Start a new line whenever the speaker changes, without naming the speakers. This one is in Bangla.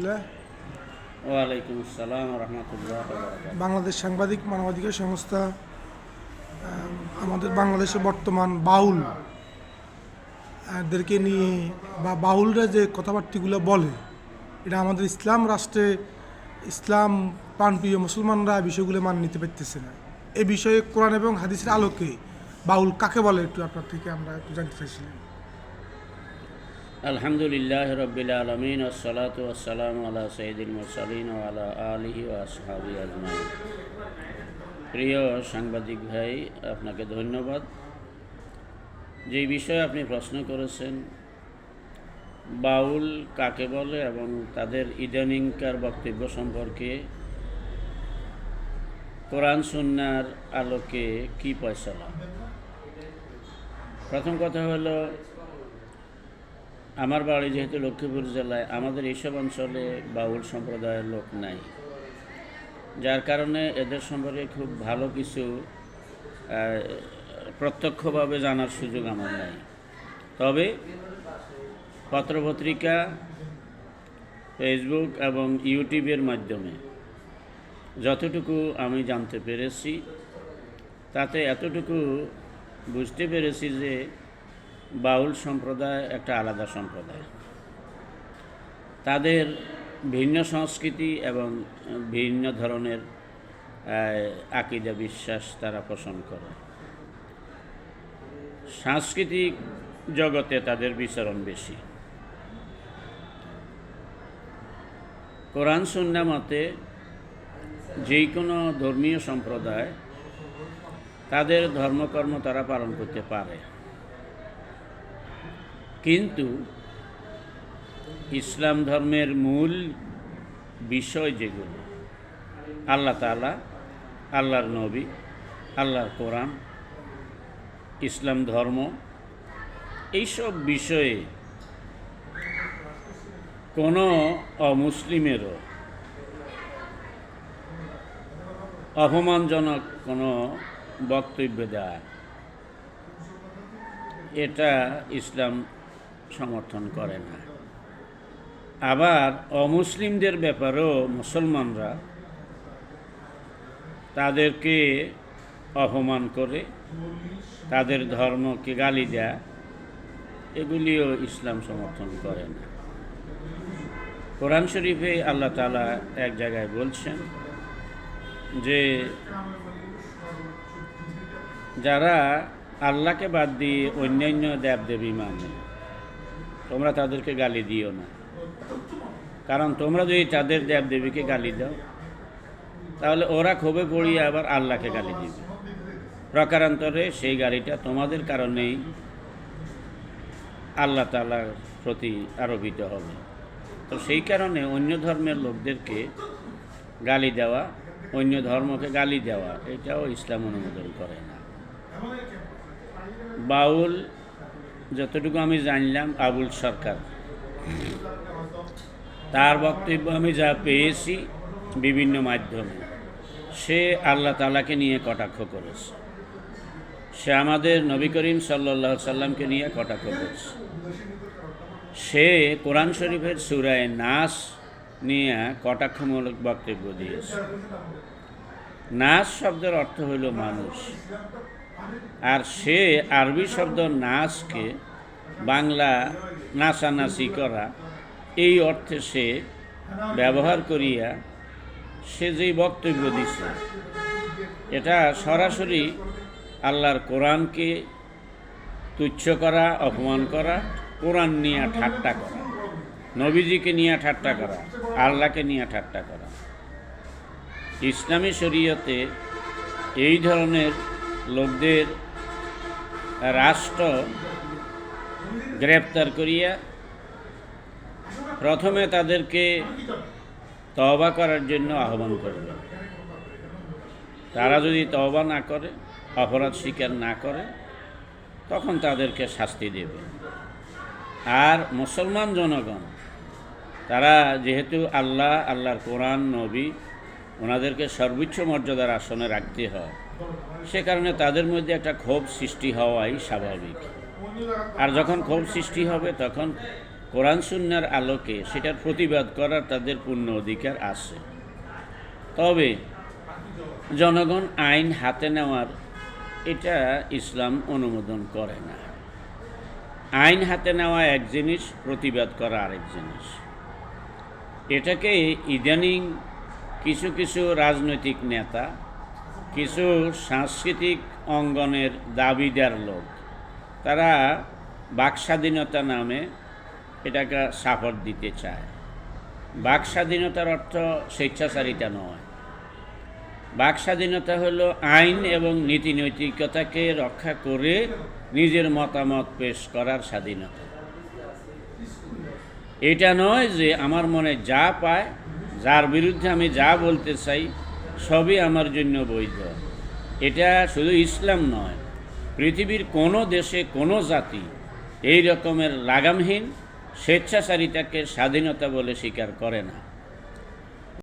রহমতুল্লাহ
ওয়ালাইকুম আসসালাম রহমতুল্লাহ
বাংলাদেশ সাংবাদিক মানবাধিকার সংস্থা আমাদের বাংলাদেশে বর্তমান বাউল আহ, দেরকে নিয়ে বা বাউলরা যে কথাবার্তিগুলো বলে এটা আমাদের ইসলাম রাষ্ট্রে ইসলাম প্রাণপ্রিয় মুসলমানরা এই বিষয়গুলো মান নিতে পারতেছে না। এ বিষয়ে কোরআন এবং হাদিসের আলোকে বাউল কাকে বলে একটু আপনার থেকে আমরা একটু জানতে চাইছিলাম।
আলহামদুলিল্লাহ রবিল আলমিন, আসসালাত আসসালাম আলা সঈদুল মুরসালিন ও আলা আলিহি ও আসহাবি আজমাইন। প্রিয় সাংবাদিক ভাই, আপনাকে ধন্যবাদ। যে বিষয়ে আপনি প্রশ্ন করেছেন, বাউল কাকে বলে এবং তাদের ইদানিংকার বক্তব্য সম্পর্কে, কোরআন সুন্নার আলোকে কি পয়সালা প্রথম কথা হলো আমার বাড়ি যেহেতু লক্ষ্মীপুর জেলায়, আমাদের এইসব অঞ্চলে বাউল সম্প্রদায়ের লোক নাই। যার কারণে এদের সম্পর্কে খুব ভালো কিছু প্রত্যক্ষভাবে জানার সুযোগ আমার নাই। তবে পত্রপত্রিকা, ফেসবুক এবং ইউটিউবের মাধ্যমে যতটুকু আমি জানতে পেরেছি, তাতে এতটুকু বুঝতে পেরেছি যে বাউল সম্প্রদায় একটা আলাদা সম্প্রদায়। তাদের ভিন্ন সংস্কৃতি এবং ভিন্ন ধরনের আকিদা বিশ্বাস তারা পোষণ করে। সাংস্কৃতিক জগতে তাদের বিচরণ বেশি। কোরআন, সুন্না মতে যে কোনো ধর্মীয় সম্প্রদায় তাদের ধর্মকর্ম তারা পালন করতে পারে। কিন্তু ইসলাম ধর্মের মূল বিষয় যেগুলো, আল্লাহ তালা আল্লাহর নবী, আল্লাহর কোরআন, ইসলাম ধর্ম, এইসব বিষয়ে কোনো অমুসলিমেরও অপমানজনক কোনো বক্তব্য দেওয়া এটা ইসলাম সমর্থন করে না। আবার অমুসলিমদের ব্যাপারেও মুসলমানরা তাদেরকে অপমান করে, তাদের ধর্মকে গালি দেয়া, এগুলিও ইসলাম সমর্থন করে না। কোরআন শরীফে আল্লাহ তালা এক জায়গায় বলছেন যে, যারা আল্লাহকে বাদ দিয়ে অন্যান্য দেবদেবী মানে তোমরা তাদেরকে গালি দিও না। কারণ তোমরা যদি তাদের দেবদেবীকে গালি দাও, তাহলে ওরা ক্ষোভে পড়িয়ে আবার আল্লাহকে গালি দিবে। প্রকারান্তরে সেই গালিটা তোমাদের কারণেই আল্লাহ তালার প্রতি আরোপিত হবে। তো সেই কারণে অন্য ধর্মের লোকদেরকে গালি দেওয়া, অন্য ধর্মকে গালি দেওয়া, এটাও ইসলাম অনুমোদন করে না। বাউল যতটুকু আমি জানলাম আবুল সরকার। তার বক্তব্য আমি যা পেয়েছি বিভিন্ন মাধ্যমে, সে আল্লাহ তালাকে নিয়ে কটাক্ষ করেছে। সে আমাদের নবী করিম সাল্লাহ সাল্লামকে নিয়ে কটাক্ষ করেছে। সে কোরআন শরীফের সুরায় নাস নিয়ে কটাক্ষমূলক বক্তব্য দিয়েছে। নাস শব্দের অর্থ হইল মানুষ। আর সে আরবি শব্দ নাচকে বাংলা নাচানাচি করা, এই অর্থে সে ব্যবহার করিয়া সে যেই বক্তব্য দিছে, এটা সরাসরি আল্লাহর কোরআনকে তুচ্ছ করা, অপমান করা, কোরআন নিয়ে ঠাট্টা করা, নবীজিকে নিয়ে ঠাট্টা করা, আল্লাহকে নিয়ে ঠাট্টা করা। ইসলামী শরীয়তে এই ধরনের লোকদের রাষ্ট্র গ্রেপ্তার করিয়া প্রথমে তাদেরকে তওবা করার জন্য আহ্বান করবে তারা যদি তওবা না করে, অপরাধ স্বীকার না করে, তখন তাদেরকে শাস্তি দেবে। আর মুসলমান জনগণ, তারা যেহেতু আল্লাহ, আল্লাহর কোরআন, নবী ওনাদেরকে সর্বোচ্চ মর্যাদার আসনে রাখতে হয়। সে কারণে তাদের মধ্যে একটা ক্ষোভ সৃষ্টি হওয়াই স্বাভাবিক। আর যখন ক্ষোভ সৃষ্টি হবে, তখন কোরআন সুন্নার আলোকে সেটার প্রতিবাদ করার তাদের পূর্ণ অধিকার আছে। তবে জনগণ আইন হাতে নেওয়ার এটা ইসলাম অনুমোদন করে না। আইন হাতে নেওয়া এক জিনিস, প্রতিবাদ করা আরেক জিনিস। এটাকে ইদানিং কিছু কিছু রাজনৈতিক নেতা, কিছু সাংস্কৃতিক অঙ্গনের দাবিদার লোক, তারা বাক স্বাধীনতা নামে এটাকে সাপোর্ট দিতে চায়। বাক স্বাধীনতার অর্থ স্বেচ্ছাচারিতা নয়। বাক স্বাধীনতা হলো আইন এবং নীতি নৈতিকতাকে রক্ষা করে নিজের মতামত পেশ করার স্বাধীনতা। এটা নয় যে আমার মনে যা পায় যার বিরুদ্ধে আমি যা বলতে চাই, সবই আমার জন্য বৈধ। এটা শুধু ইসলাম নয়, পৃথিবীর কোনো দেশে কোনো জাতি এই রকমের লাগামহীন স্বেচ্ছাচারিতাকে স্বাধীনতা বলে স্বীকার করে না।